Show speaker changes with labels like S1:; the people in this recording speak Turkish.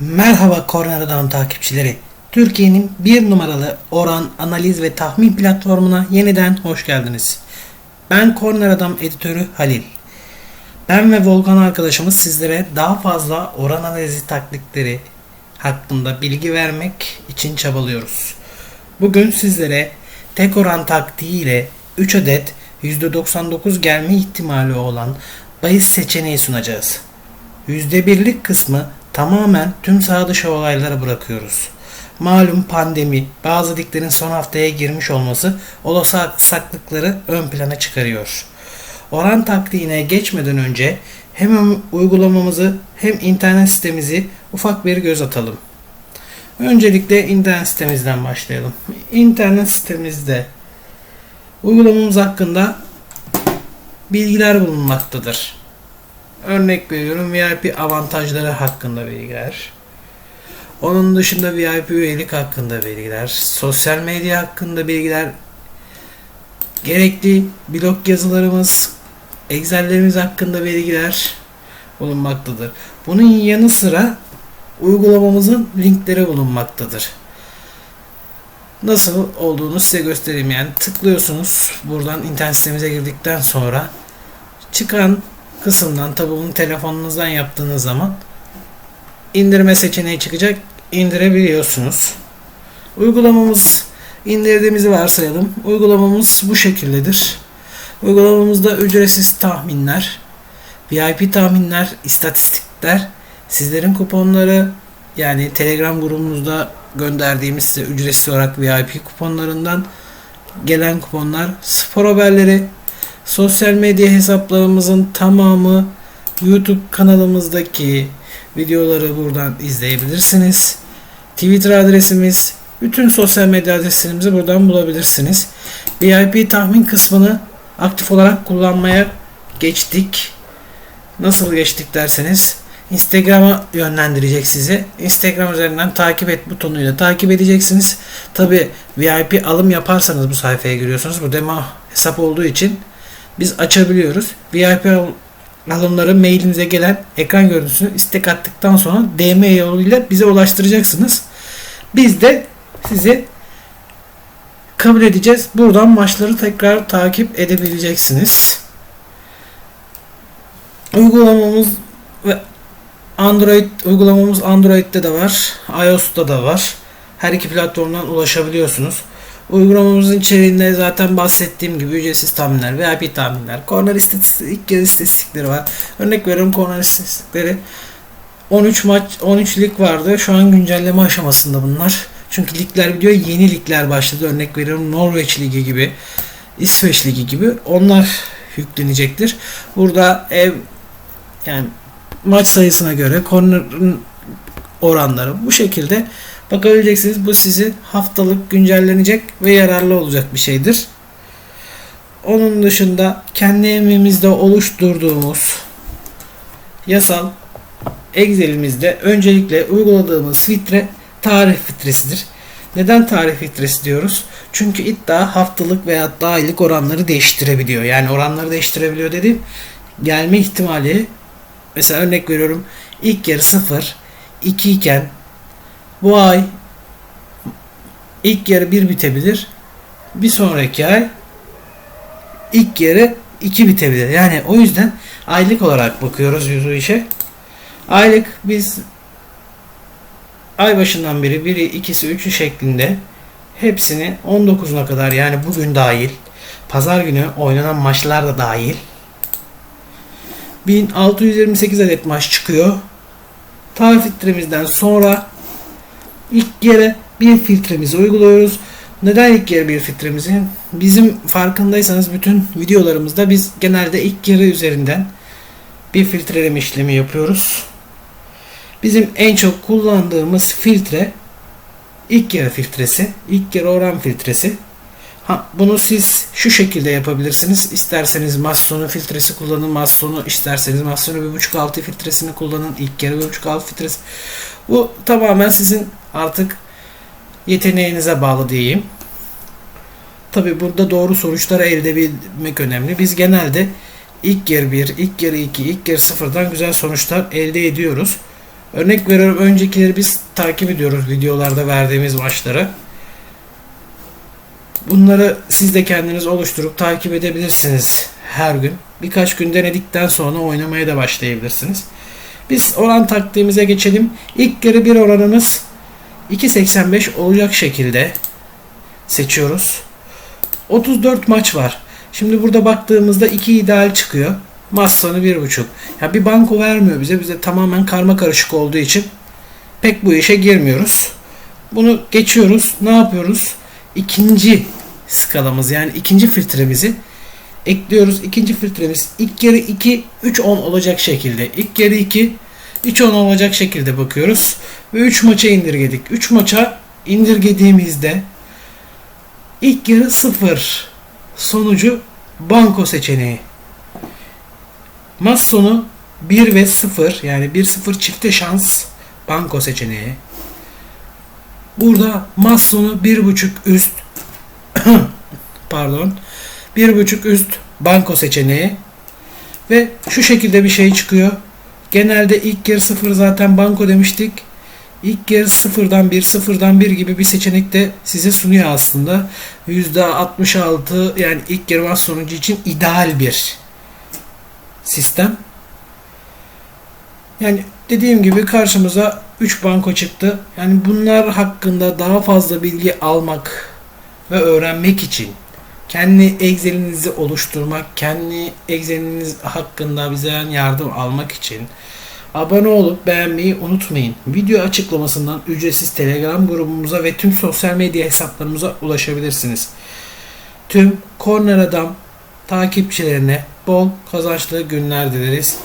S1: Merhaba Korneradan takipçileri. Türkiye'nin bir numaralı oran, analiz ve tahmin platformuna yeniden hoş geldiniz. Ben Korner Adam editörü Halil. Ben ve Volkan arkadaşımız sizlere daha fazla oran analizi taktikleri hakkında bilgi vermek için çabalıyoruz. Bugün sizlere tek oran taktiği ile 3 adet %99 gelme ihtimali olan bahis seçeneği sunacağız. %1'lik kısmı tamamen tüm sağ dışı olaylara bırakıyoruz. Malum pandemi, bazı liglerin son haftaya girmiş olması olası aksaklıkları ön plana çıkarıyor. Oran taktiğine geçmeden önce hem uygulamamızı hem internet sitemizi ufak bir göz atalım. Öncelikle internet sitemizden başlayalım. İnternet sitemizde uygulamamız hakkında bilgiler bulunmaktadır. Örnek veriyorum VIP avantajları hakkında bilgiler. Onun dışında VIP üyelik hakkında bilgiler, sosyal medya hakkında bilgiler, gerekli blog yazılarımız, Excel'lerimiz hakkında bilgiler bulunmaktadır. Bunun yanı sıra uygulamamızın linkleri bulunmaktadır. Nasıl olduğunu size göstereyim. Yani tıklıyorsunuz buradan internet sitemize girdikten sonra çıkan kısımdan tabi bunu telefonunuzdan yaptığınız zaman indirme seçeneği çıkacak. indirebiliyorsunuz. Uygulamamız indirdiğimizi varsayalım. Uygulamamız bu şekildedir. Uygulamamızda ücretsiz tahminler, VIP tahminler, istatistikler, sizlerin kuponları yani Telegram grubumuzda gönderdiğimiz size ücretsiz olarak VIP kuponlarından gelen kuponlar, spor haberleri, sosyal medya hesaplarımızın tamamı YouTube kanalımızdaki videoları buradan izleyebilirsiniz. Twitter adresimiz, bütün sosyal medya adreslerimizi buradan bulabilirsiniz. VIP tahmin kısmını aktif olarak kullanmaya geçtik. Nasıl geçtik derseniz Instagram'a yönlendirecek sizi. Instagram üzerinden takip et butonuyla takip edeceksiniz. Tabi VIP alım yaparsanız bu sayfaya giriyorsunuz. Bu demo hesap olduğu için biz açabiliyoruz. VIP alımları mailinize gelen ekran görüntüsünü istek attıktan sonra DM yoluyla bize ulaştıracaksınız. Biz de sizi kabul edeceğiz. Buradan maçları tekrar takip edebileceksiniz. Uygulamamız ve Android uygulamamız Android'de de var, iOS'ta da var. Her iki platformdan ulaşabiliyorsunuz. Uygulamamızın içeriğinde zaten bahsettiğim gibi ücretsiz tahminler, VIP tahminler, korner istatistik, istatistikleri var. Örnek veriyorum korner istatistikleri 13 maç, 13 lig vardı. Şu an güncelleme aşamasında bunlar. Çünkü ligler biliyor yeni ligler başladı. Örnek veriyorum Norveç Ligi gibi, İsveç Ligi gibi. Onlar yüklenecektir. Burada ev yani maç sayısına göre kornerin oranları bu şekilde bakabileceksiniz. Bu sizi haftalık güncellenecek ve yararlı olacak bir şeydir. Onun dışında kendi evimizde oluşturduğumuz yasal Excel'imizde öncelikle uyguladığımız filtre tarih filtresidir. Neden tarih filtresi diyoruz? Çünkü iddia haftalık veya da aylık oranları değiştirebiliyor. Yani oranları değiştirebiliyor dediğim gelme ihtimali mesela örnek veriyorum ilk yarı 0 2 iken bu ay ilk yarı 1 bitebilir. Bir sonraki ay ilk yarı 2 bitebilir. Yani o yüzden aylık olarak bakıyoruz yüzü işe. Aylık biz ay başından beri 1'i 2'si 3'ü şeklinde hepsini 19'una kadar yani bugün dahil pazar günü oynanan maçlar da dahil 1628 adet maç çıkıyor. Tarih filtremizden sonra ilk yere bir filtremizi uyguluyoruz. Neden ilk yarı bir filtremizi? Bizim farkındaysanız bütün videolarımızda biz genelde ilk yarı üzerinden bir filtreleme işlemi yapıyoruz. Bizim en çok kullandığımız filtre ilk yarı filtresi, ilk yarı oran filtresi. Ha, bunu siz şu şekilde yapabilirsiniz. İsterseniz Masson'un filtresi kullanın. Masson'u isterseniz Masson'un 1.5-6 filtresini kullanın. İlk yarı 1.5-6 filtresi. Bu tamamen sizin artık yeteneğinize bağlı diyeyim. Tabi burada doğru sonuçları elde edebilmek önemli. Biz genelde ilk yarı 1, ilk yarı 2, ilk yarı 0'dan güzel sonuçlar elde ediyoruz. Örnek veriyorum öncekileri biz takip ediyoruz videolarda verdiğimiz maçları. Bunları siz de kendiniz oluşturup takip edebilirsiniz her gün. Birkaç gün denedikten sonra oynamaya da başlayabilirsiniz. Biz oran taktiğimize geçelim. İlk yarı bir oranımız 2.85 olacak şekilde seçiyoruz. 34 maç var. Şimdi burada baktığımızda 2 ideal çıkıyor. Maç sonu 1.5. Ya bir banko vermiyor bize. Bize tamamen karma karışık olduğu için pek bu işe girmiyoruz. Bunu geçiyoruz. Ne yapıyoruz? İkinci skalamız yani ikinci filtremizi ekliyoruz. İkinci filtremiz ilk yarı 2 3 10 olacak şekilde. İlk yarı 2 3 10 olacak şekilde bakıyoruz ve 3 maça indirgedik. 3 maça indirgediğimizde ilk yarı 0 sonucu banko seçeneği. Maç sonu 1 ve 0 yani 1-0 çifte şans banko seçeneği. Burada maç sonu 1.5 üst pardon 1.5 üst banko seçeneği ve şu şekilde bir şey çıkıyor. Genelde ilk yarı 0 zaten banko demiştik. İlk yarı sıfırdan 1, sıfırdan 1 gibi bir seçenek de size sunuyor aslında. %66 yani ilk yarı maç sonucu için ideal bir sistem. Yani dediğim gibi karşımıza 3 banko çıktı. Yani bunlar hakkında daha fazla bilgi almak ve öğrenmek için kendi Excel'inizi oluşturmak, kendi Excel'iniz hakkında bizden yardım almak için abone olup beğenmeyi unutmayın. Video açıklamasından ücretsiz Telegram grubumuza ve tüm sosyal medya hesaplarımıza ulaşabilirsiniz. Tüm Corner Adam takipçilerine bol kazançlı günler dileriz.